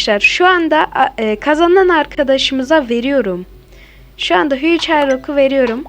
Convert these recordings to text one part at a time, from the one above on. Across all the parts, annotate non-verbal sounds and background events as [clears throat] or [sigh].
Arkadaşlar şu anda e, kazanan arkadaşımıza veriyorum. Şu anda Hugh Sherlock'u veriyorum.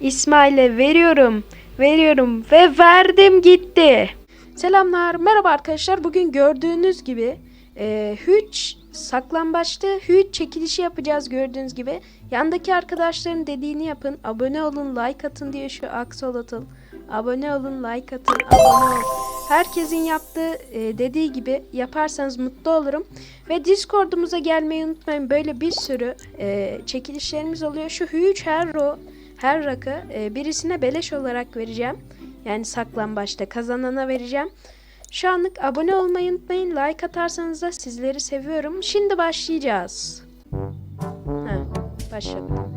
İsmail'e veriyorum. Veriyorum ve verdim gitti. Selamlar. Merhaba arkadaşlar. Bugün gördüğünüz gibi e, Hugh saklambaçta Hugh çekilişi yapacağız gördüğünüz gibi. Yandaki arkadaşların dediğini yapın. Abone olun, like atın diye şu aksolotl. Abone olun, like atın, abone olun. Herkesin yaptığı e, dediği gibi yaparsanız mutlu olurum. Ve Discord'umuza gelmeyi unutmayın. Böyle bir sürü e, çekilişlerimiz oluyor. Şu Hugh her her rakı e, birisine beleş olarak vereceğim. Yani saklambaçta kazanana vereceğim. Şu anlık abone olmayı unutmayın. Like atarsanız da sizleri seviyorum. Şimdi başlayacağız. Ha, başladım.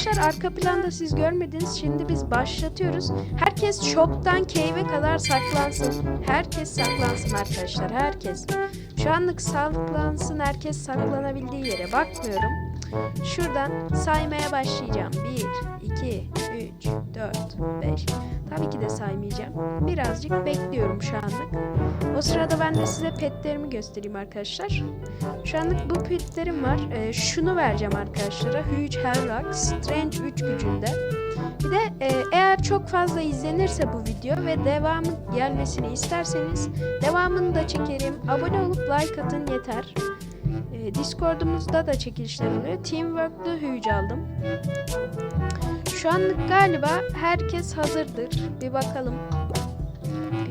Arkadaşlar arka planda siz görmediniz. Şimdi biz başlatıyoruz. Herkes shop'tan cave'e kadar saklansın. Herkes saklansın arkadaşlar. Herkes. Şu anlık saklansın. Herkes saklanabildiği yere. Bakmıyorum. Şuradan saymaya başlayacağım. 1, 2, 3, 4, 5. Tabii ki de saymayacağım. Birazcık bekliyorum şu anlık. O sırada ben de size petlerimi göstereyim arkadaşlar. Şu anlık bu petlerim var. Ee, şunu vereceğim arkadaşlara. Huge Herlock Strange 3 gücünde. Bir de e, eğer çok fazla izlenirse bu video ve devamı gelmesini isterseniz devamını da çekerim. Abone olup like atın yeter. E, Discord'umuzda da çekilişler oluyor. Teamwork'lı Huge aldım. Şu anlık galiba herkes hazırdır. Bir bakalım.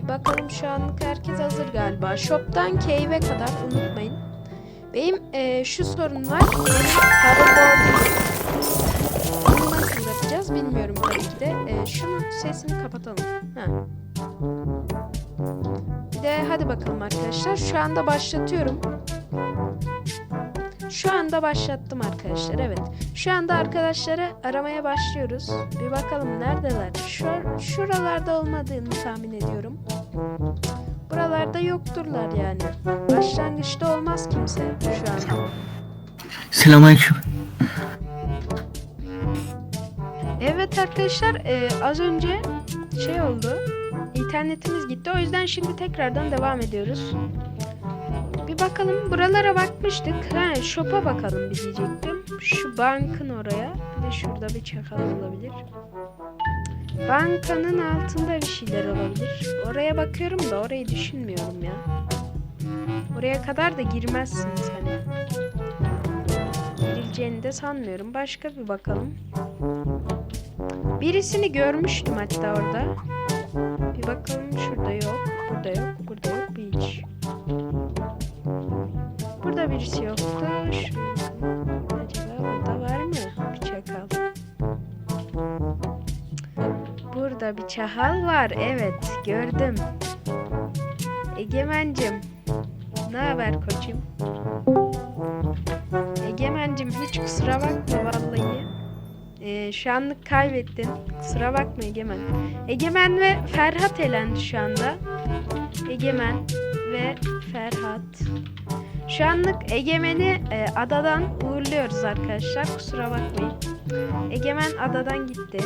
Bir bakalım şu anlık herkes hazır galiba. Shop'tan cave'e kadar unutmayın. Benim e, şu sorun var. Bunu nasıl yapacağız bilmiyorum tabii ki de. E, şunun sesini kapatalım. Ha. Bir de hadi bakalım arkadaşlar. Şu anda başlatıyorum. Şu anda başlattım arkadaşlar. Evet. Şu anda arkadaşları aramaya başlıyoruz. Bir bakalım neredeler. Şur şuralarda olmadığını tahmin ediyorum. Buralarda yokturlar yani. Başlangıçta olmaz kimse şu anda. Selamünaleyküm. Evet arkadaşlar e, az önce şey oldu. İnternetimiz gitti. O yüzden şimdi tekrardan devam ediyoruz. Bir bakalım. Buralara bakmıştık. Ha, shop'a bakalım bir diyecektim. Şu bankın oraya. Bir de şurada bir çakal olabilir. Bankanın altında bir şeyler olabilir. Oraya bakıyorum da orayı düşünmüyorum ya. Oraya kadar da girmezsiniz hani. Girileceğini de sanmıyorum. Başka bir bakalım. Birisini görmüştüm hatta orada. Bir bakalım şurada yok. Burada yok. Burada yok bir hiç. Burada birisi yoktu. Şuraya Burada bir çahal var. Evet gördüm. Egemencim. Ne haber koçum? Egemencim hiç kusura bakma vallahi. Ee, şu anlık kaybettin. Kusura bakma Egemen. Egemen ve Ferhat elendi şu anda. Egemen ve Ferhat. Şu anlık Egemen'i e, adadan uğurluyoruz arkadaşlar. Kusura bakmayın. Egemen adadan gitti.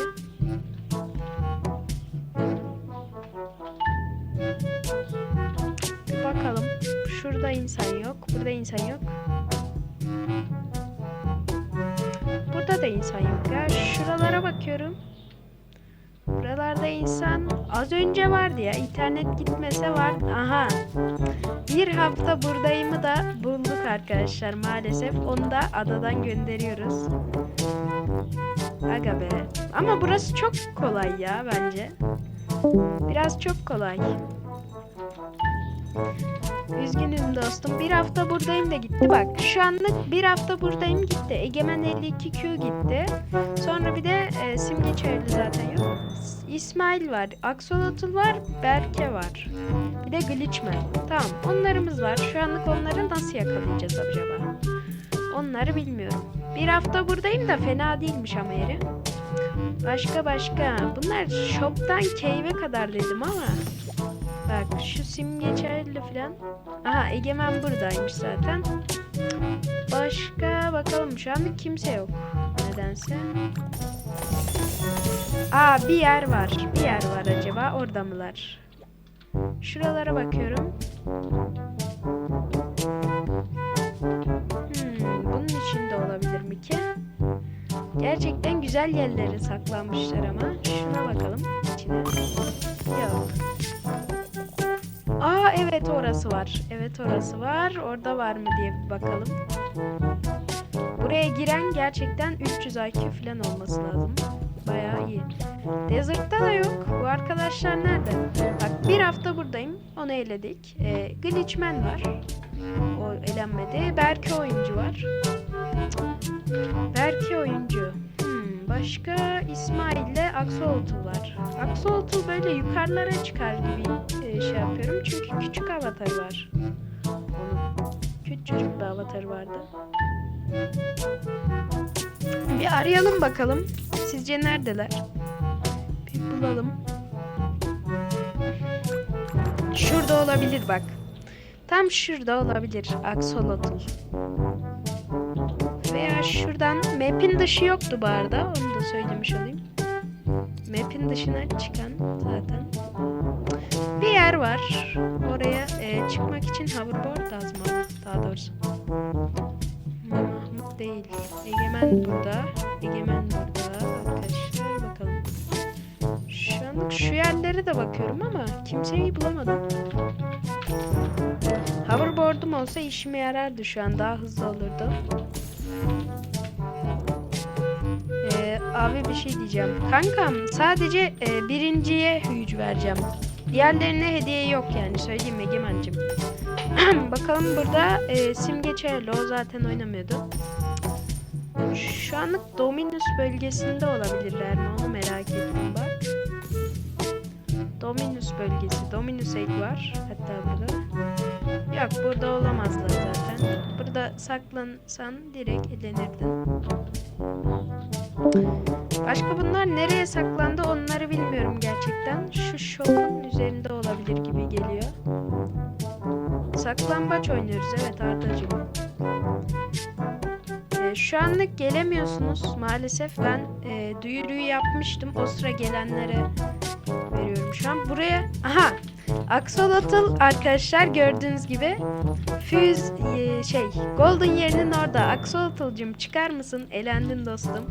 Bakalım. Şurada insan yok. Burada insan yok. Burada da insan yok ya. Şuralara bakıyorum. Buralarda insan az önce vardı ya. İnternet gitmese var. Aha. Bir hafta buradayımı da bulduk arkadaşlar maalesef. Onu da adadan gönderiyoruz. Aga be. Ama burası çok kolay ya bence. Biraz çok kolay. Üzgünüm dostum. Bir hafta buradayım da gitti bak. Şu anlık bir hafta buradayım gitti. Egemen 52Q gitti. Sonra bir de e, Simge Çayırlı zaten yok. İsmail var. Axolotl var. Berke var. Bir de Glitchman. Tamam. Onlarımız var. Şu anlık onları nasıl yakalayacağız acaba? Onları bilmiyorum. Bir hafta buradayım da fena değilmiş ama yeri. Başka başka. Bunlar shop'tan cave'e kadar dedim ama. Bak şu simge çaylı falan. Aha Egemen buradaymış zaten. Başka bakalım şu anda kimse yok. Nedense. Aa bir yer var. Bir yer var acaba orada mılar? Şuralara bakıyorum. Hmm, bunun içinde olabilir mi ki? Gerçekten güzel yerlere saklanmışlar ama. Şuna bakalım. Evet orası var. Evet orası var. Orada var mı diye bir bakalım. Buraya giren gerçekten 300 IQ falan olması lazım. Bayağı iyi. Desert'ta da yok. Bu arkadaşlar nerede? Bak bir hafta buradayım. Onu eledik. Ee, Glitchman var. O elenmedi. Berke oyuncu var. Berke oyuncu. Hmm, başka İsmail ile Axolotl var. Axolotl böyle yukarılara çıkar gibi e, şey yapıyorum. Çünkü küçük avatar var. Küçücük bir avatarı vardı. Bir arayalım bakalım. Sizce neredeler? Bir bulalım. Şurada olabilir bak. Tam şurada olabilir Axolotl. Veya şuradan map'in dışı yoktu bu arada. Onu da söylemiş olayım. Map'in dışına çıkan zaten. Yer var. Oraya e, çıkmak için hoverboard lazım daha doğrusu. Mahmut değil. Egemen burada. Egemen burada. Arkadaşlar bakalım. Şu anlık şu yerlere de bakıyorum ama kimseyi bulamadım. Hoverboard'um olsa işime yarardı şu an. Daha hızlı olurdu. Ee, abi bir şey diyeceğim. Kankam sadece e, birinciye hüc vereceğim. Diğerlerine hediye yok yani söyleyeyim Egemen'cim. [clears throat] Bakalım burada e, Simge Çayırlı o zaten oynamıyordu. Şu anlık Dominus bölgesinde olabilirler mi onu merak ettim bak. Dominus bölgesi. Dominus egg var hatta burada. Yok burada olamazlar zaten. Burada saklansan direkt elenirdin. Başka bunlar nereye saklandı onları bilmiyorum gerçekten. Şu şokun üzerinde olabilir gibi geliyor. Saklambaç oynuyoruz evet Arda'cığım. Ee, şu anlık gelemiyorsunuz maalesef ben e, duyuruyu yapmıştım o sıra gelenlere veriyorum şu an. Buraya aha Axolotl arkadaşlar gördüğünüz gibi Füz e, şey Golden yerinin orada. Axolotl'cım çıkar mısın? Elendin dostum.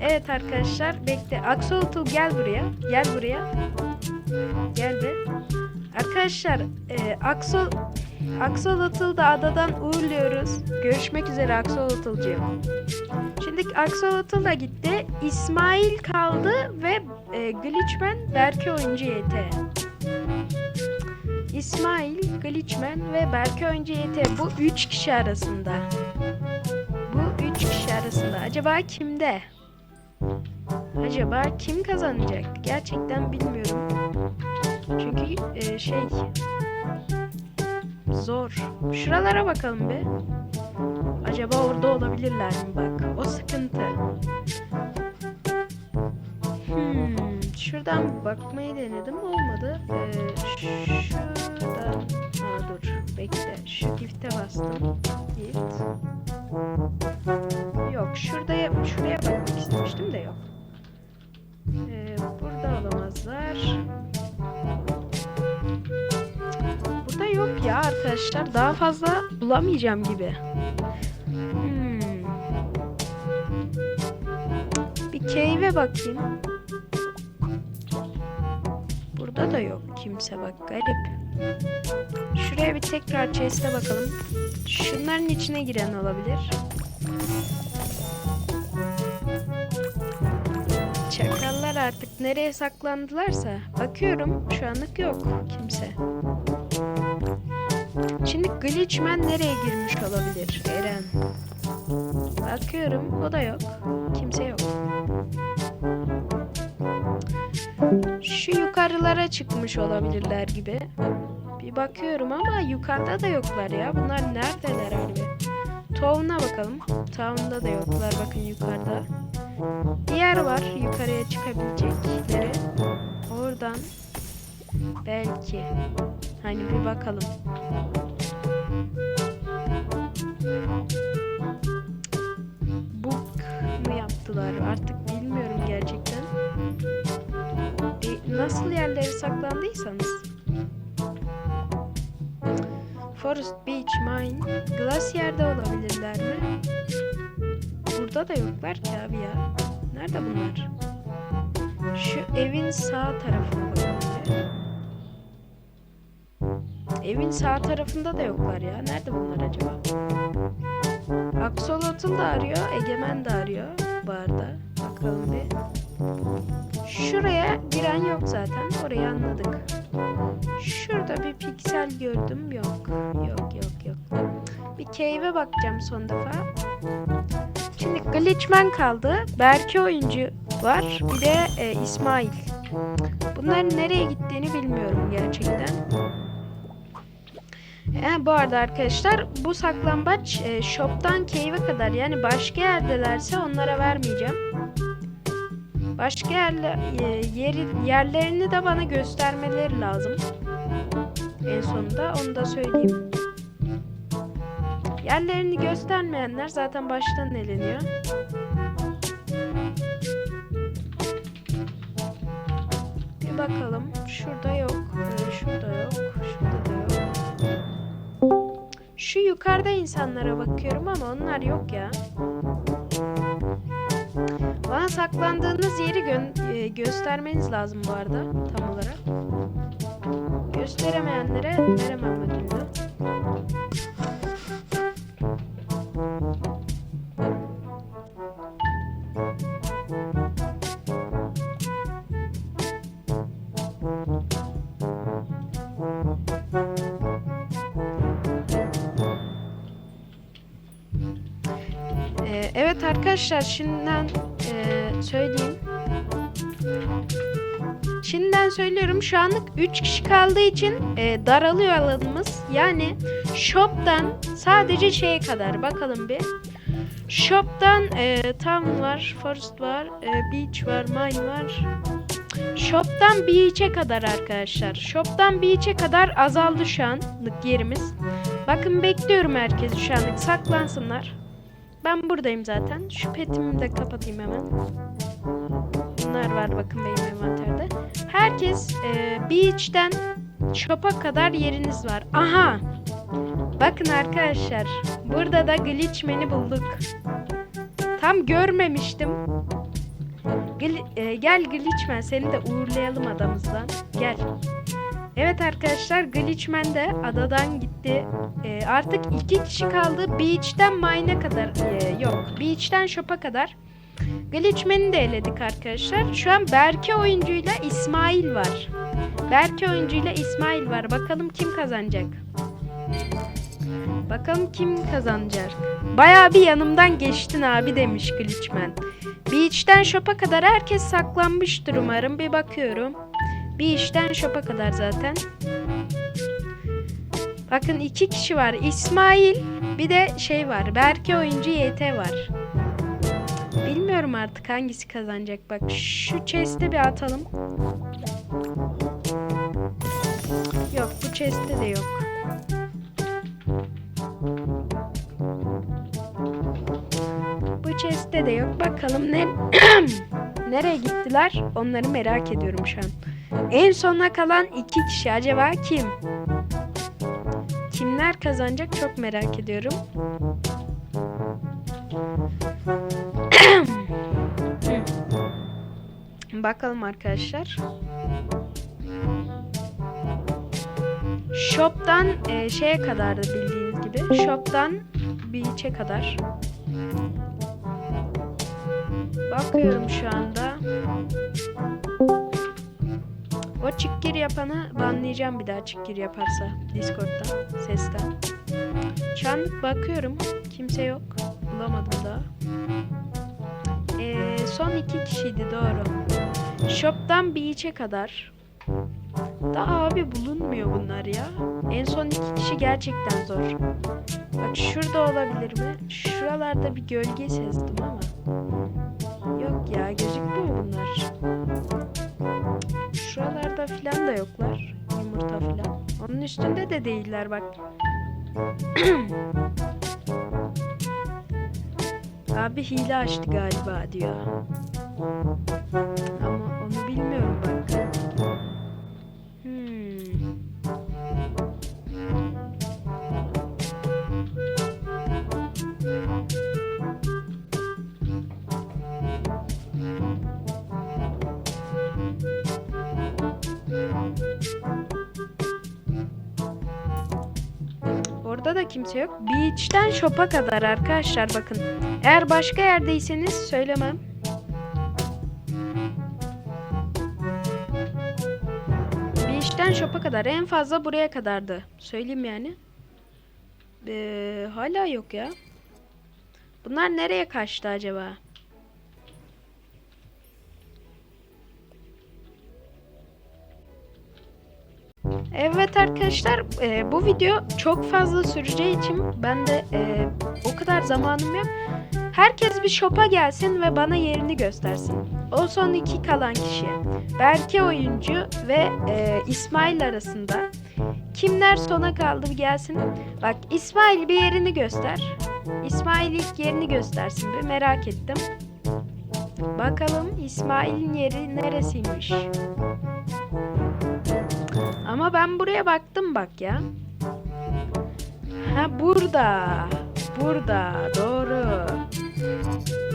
Evet arkadaşlar bekle. Axolotl gel buraya. Gel buraya. Geldi. Arkadaşlar e, Axol Axolotl'u da adadan uğurluyoruz. Görüşmek üzere Axolotl'cığım. Şimdi Axolotl da gitti. İsmail kaldı ve e, Glitchman Berke oyuncu YT. İsmail, Glitchman ve Berke oyuncu YT bu üç kişi arasında. Bu üç kişi arasında. Acaba kimde? Acaba kim kazanacak? Gerçekten bilmiyorum. Çünkü e, şey zor. Şuralara bakalım bir. Acaba orada olabilirler mi bak? O sıkıntı. Hmm, şuradan bakmayı denedim olmadı. Ee, şuradan Aa, dur bekle. Şu gifte bastım. Gift. Yok şuraya şuraya bakmak istemiştim de yok. Ee, burada olamazlar. Burada yok ya arkadaşlar. Daha fazla bulamayacağım gibi. Hmm. Bir cave'e bakayım. Burada da yok kimse bak garip. Şuraya bir tekrar chest'e bakalım. Şunların içine giren olabilir. Çakallar artık nereye saklandılarsa. Bakıyorum şu anlık yok kimse. Şimdi Glitchman nereye girmiş olabilir? Eren. Bakıyorum o da yok. Kimse yok. Yukarılara çıkmış olabilirler gibi. Bir bakıyorum ama yukarıda da yoklar ya. Bunlar neredeler harbi? Town'a bakalım. Town'da da yoklar bakın yukarıda. Bir yer var yukarıya çıkabilecekleri. Oradan belki. Hani bir bakalım. Bug mu yaptılar artık nasıl yerlere saklandıysanız Forest Beach Mine. Glacierde olabilirler mi? Burada da yoklar ki abi ya. Nerede bunlar? Şu evin sağ tarafına bakalım. Evin sağ tarafında da yoklar ya. Nerede bunlar acaba? Axolotl da arıyor, Egemen de arıyor bu arada. Bakalım bir. Şuraya giren yok zaten. Orayı anladık. Şurada bir piksel gördüm. Yok. Yok yok yok. Bir cave'e bakacağım son defa. Şimdi Glitchman kaldı. Berke oyuncu var. Bir de e, İsmail. Bunların nereye gittiğini bilmiyorum gerçekten. E, bu arada arkadaşlar bu saklambaç e, shop'tan cave'e kadar yani başka yerdelerse onlara vermeyeceğim. Başka yerler, e, yeri, yerlerini de bana göstermeleri lazım. En sonunda onu da söyleyeyim. Yerlerini göstermeyenler zaten baştan eleniyor. Bir bakalım. Şurada yok. Ee, Şurada yok. Şurada da yok. Şu yukarıda insanlara bakıyorum ama onlar yok ya. Saklandığınız yeri gö- e, göstermeniz lazım bu arada tam olarak. Gösteremeyenlere veremem ödülünü. Ee, evet arkadaşlar şimdiden e, söyleyeyim. Şimdiden söylüyorum şu anlık 3 kişi kaldığı için e, daralıyor alanımız. Yani shop'tan sadece şeye kadar bakalım bir. Shop'tan e, town var, forest var, e, beach var, mine var. Shop'tan beach'e kadar arkadaşlar. Shop'tan beach'e kadar azaldı şu anlık yerimiz. Bakın bekliyorum herkesi şu anlık saklansınlar. Ben buradayım zaten. Şu petimi de kapatayım hemen. Bunlar var bakın benim envanterde. Herkes e, beach'ten shop'a kadar yeriniz var. Aha! Bakın arkadaşlar. Burada da glitchman'i bulduk. Tam görmemiştim. Gl- e, gel glitchman seni de uğurlayalım adamızdan. Gel. Evet arkadaşlar Glitchman de adadan gitti. Ee, artık iki kişi kaldı. Beach'ten mine'e kadar ee, yok. Beach'ten shop'a kadar. Glitchman'i de eledik arkadaşlar. Şu an Berke oyuncuyla İsmail var. Berke oyuncuyla İsmail var. Bakalım kim kazanacak. Bakalım kim kazanacak. Bayağı bir yanımdan geçtin abi demiş Glitchman. Beach'ten shop'a kadar herkes saklanmıştır umarım. Bir bakıyorum. Bir işten şopa kadar zaten. Bakın iki kişi var. İsmail bir de şey var. Berke oyuncu YT var. Bilmiyorum artık hangisi kazanacak. Bak şu chest'e bir atalım. Yok bu chest'te de yok. Bu chest'te de yok. Bakalım ne [clears throat] nereye gittiler? Onları merak ediyorum şu an. En sona kalan iki kişi acaba kim? Kimler kazanacak çok merak ediyorum. [clears throat] Bakalım arkadaşlar. Shop'tan e, şeye kadar da bildiğiniz gibi. Shop'tan beach'e kadar. Bakıyorum şu anda. O çıkkir yapanı banlayacağım bir daha çıkkir yaparsa Discord'dan, sesten. Şu anlık bakıyorum. Kimse yok. Bulamadım daha. Ee, son iki kişiydi doğru. Shop'tan beach'e kadar. Daha abi bulunmuyor bunlar ya. En son iki kişi gerçekten zor. Bak şurada olabilir mi? Şuralarda bir gölge sezdim ama. Yok ya gözükmüyor bunlar. Şuralarda filan da yoklar. Yumurta filan. Onun üstünde de değiller bak. [clears throat] Abi hile açtı galiba diyor. Ama onu bilmiyorum bak. Kimse yok. Beach'ten shop'a kadar arkadaşlar bakın. Eğer başka yerdeyseniz söylemem. Beach'ten shop'a kadar en fazla buraya kadardı. Söyleyeyim yani. Ee, hala yok ya. Bunlar nereye kaçtı acaba? Evet arkadaşlar e, bu video çok fazla süreceği için ben de e, o kadar zamanım yok. Herkes bir shop'a gelsin ve bana yerini göstersin. O son iki kalan kişi. Berke oyuncu ve e, İsmail arasında. Kimler sona kaldı bir gelsin. Bak İsmail bir yerini göster. İsmail ilk yerini göstersin bir merak ettim. Bakalım İsmail'in yeri neresiymiş? Ama ben buraya baktım bak ya. Ha burada. Burada. Doğru.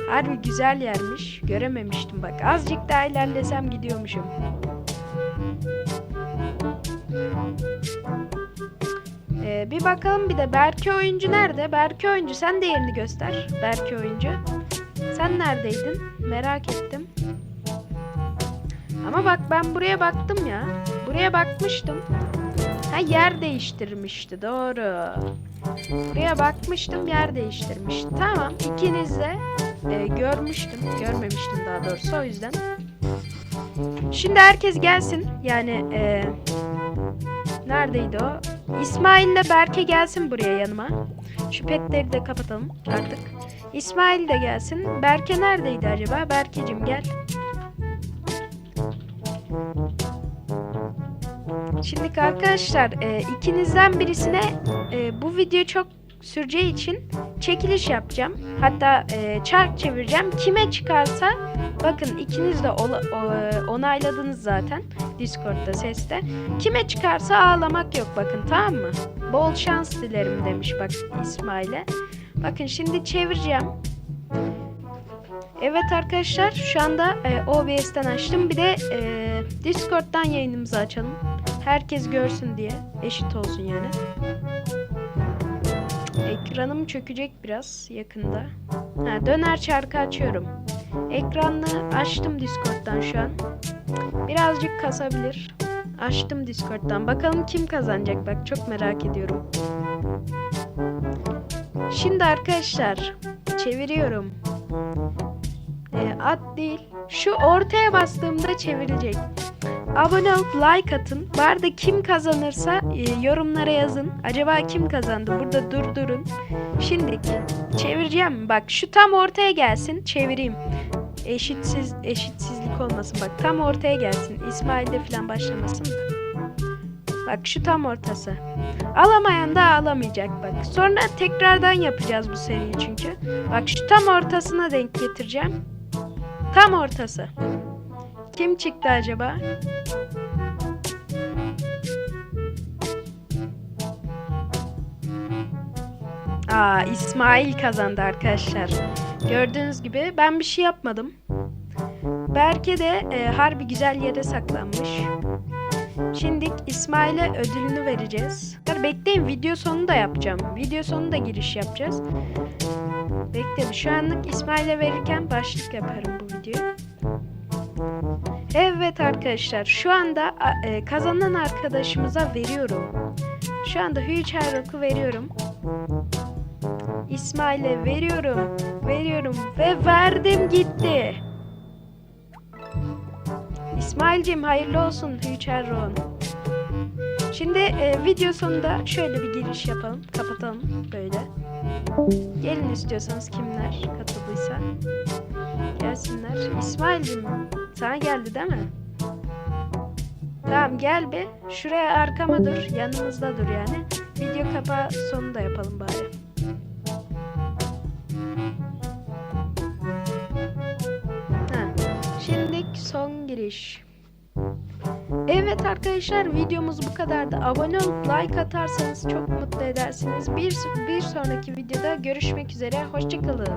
Harbi güzel yermiş. Görememiştim bak. Azıcık daha ilerlesem gidiyormuşum. Ee, bir bakalım bir de Berke oyuncu nerede? Berke oyuncu sen de yerini göster. Berke oyuncu. Sen neredeydin? Merak ettim. Ama bak ben buraya baktım ya. Buraya bakmıştım. Ha yer değiştirmişti doğru. Buraya bakmıştım yer değiştirmişti. Tamam ikiniz de e, görmüştüm. Görmemiştim daha doğrusu o yüzden. Şimdi herkes gelsin. Yani e, neredeydi o? İsmail ile Berke gelsin buraya yanıma. Şu petleri de kapatalım artık. İsmail de gelsin. Berke neredeydi acaba? Berkecim gel. Şimdi arkadaşlar e, ikinizden birisine e, bu video çok süreceği için çekiliş yapacağım. Hatta e, çark çevireceğim. Kime çıkarsa bakın ikiniz de ola- o- onayladınız zaten Discord'da seste. Kime çıkarsa ağlamak yok bakın tamam mı? Bol şans dilerim demiş bak İsmail'e. Bakın şimdi çevireceğim. Evet arkadaşlar şu anda e, OBS'ten açtım. Bir de e, Discord'dan yayınımızı açalım. Herkes görsün diye. Eşit olsun yani. Ekranım çökecek biraz yakında. Ha, döner çarkı açıyorum. Ekranını açtım Discord'dan şu an. Birazcık kasabilir. Açtım Discord'dan. Bakalım kim kazanacak bak çok merak ediyorum. Şimdi arkadaşlar çeviriyorum. Ee, at değil. Şu ortaya bastığımda çevrilecek. Abone olup like atın. Bu arada kim kazanırsa e, yorumlara yazın. Acaba kim kazandı? Burada durdurun. Şimdi çevireceğim. Bak şu tam ortaya gelsin. Çevireyim. Eşitsiz eşitsizlik olmasın. Bak tam ortaya gelsin. İsmail'de falan başlamasın. Bak şu tam ortası. Alamayan da alamayacak bak. Sonra tekrardan yapacağız bu seriyi çünkü. Bak şu tam ortasına denk getireceğim. Tam ortası. Kim çıktı acaba? Aa İsmail kazandı arkadaşlar. Gördüğünüz gibi ben bir şey yapmadım. Berke de e, harbi güzel yere saklanmış. Şimdi İsmail'e ödülünü vereceğiz. Bekleyin video sonu da yapacağım. Video sonu da giriş yapacağız. Bekleyin şu anlık İsmail'e verirken başlık yaparım bu videoyu. Evet arkadaşlar şu anda e, kazanan arkadaşımıza veriyorum. Şu anda Hüçerrok'u veriyorum. İsmail'e veriyorum. Veriyorum ve verdim gitti. İsmail'cim hayırlı olsun Hüçerrok'un. Şimdi e, video sonunda şöyle bir giriş yapalım. Kapatalım böyle. Gelin istiyorsanız kimler katıldıysa. Gelsinler. İsmail'cim sana geldi değil mi? Tamam gel bir. Şuraya arkama dur. Yanımızda dur yani. Video kapağı sonu da yapalım bari. Ha. Şimdilik son giriş. Evet arkadaşlar videomuz bu kadardı. Abone olup like atarsanız çok mutlu edersiniz. Bir, bir sonraki videoda görüşmek üzere. Hoşçakalın.